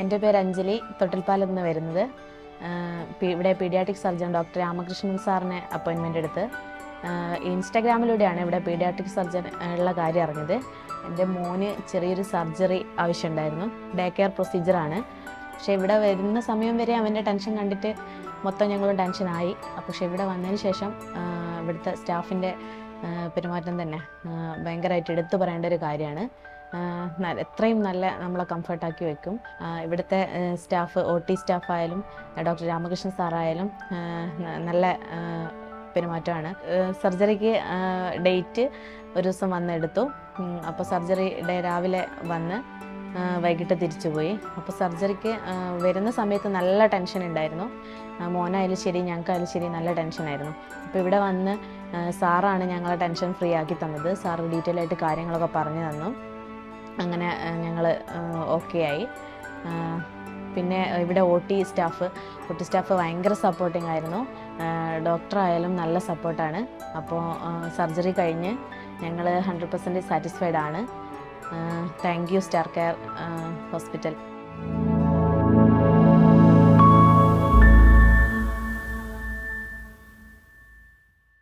എന്റെ പേര് അഞ്ജലി തൊട്ടിൽപ്പാലത്ത് നിന്ന് വരുന്നത്. ഇവിടെ പീഡിയാട്രിക് സർജൻ ഡോക്ടർ രാമകൃഷ്ണൻ സാറിനെ അപ്പോയിൻമെന്റ് എടുത്ത് ഇൻസ്റ്റാഗ്രാമിലൂടെയാണ് ഇവിടെ പീഡിയാട്രിക് സർജൻ ഉള്ള കാര്യം അറിഞ്ഞത്. എന്റെ മോന് ചെറിയൊരു സർജറി ആവശ്യമുണ്ടായിരുന്നു. ഡേ കെയർ പ്രൊസീജിയറാണ് പക്ഷേ ഇവിടെ വരുന്ന സമയം വരെ അവന്റെ ടെൻഷൻ കണ്ടിട്ട് മൊത്തം ഞങ്ങളും ടെൻഷനായി പക്ഷേ ഇവിടെ വന്നതിന് ശേഷം ഇവിടുത്തെ സ്റ്റാഫിന്റെ പെരുമാറ്റം തന്നെ. ഭയങ്കരമായിട്ട് എടുത്തു പറയേണ്ട ഒരു കാര്യമാണ്. എത്രയും നല്ല നമ്മളെ കംഫർട്ടാക്കി വെക്കും. ഇവിടുത്തെ സ്റ്റാഫ് ഒ ടി സ്റ്റാഫായാലും ഡോക്ടർ രാമകൃഷ്ണൻ സാറായാലും നല്ല പെരുമാറ്റമാണ്. സർജറിക്ക് ഡേറ്റ് ഒരു ദിവസം വന്നെടുത്തു. അപ്പോൾ സർജറി ഡേ രാവിലെ വന്ന് വൈകിട്ട് തിരിച്ചു പോയി അപ്പോൾ സർജറിക്ക് വരുന്ന സമയത്ത് നല്ല ടെൻഷൻ ഉണ്ടായിരുന്നു. മോനായാലും ശരി ഞങ്ങൾക്കായാലും ശരി നല്ല ടെൻഷനായിരുന്നു അപ്പോൾ ഇവിടെ വന്ന് സാറാണ് ഞങ്ങളെ ടെൻഷൻ ഫ്രീ ആക്കി തന്നത്. സാറ് ഡീറ്റെയിൽ ആയിട്ട് കാര്യങ്ങളൊക്കെ പറഞ്ഞു തന്നു. അങ്ങനെ ഞങ്ങൾ ഓക്കെ ആയി. പിന്നെ ഇവിടെ O T staff O T staff ഭയങ്കര സപ്പോർട്ടിംഗ് ആയിരുന്നു. ഡോക്ടർ ആയാലും നല്ല സപ്പോർട്ടാണ് അപ്പോൾ സർജറി കഴിഞ്ഞ് ഞങ്ങൾ ഹൺഡ്രഡ് പെർസെന്റേജ് സാറ്റിസ്ഫൈഡ് ആണ്. Thank you star care hospital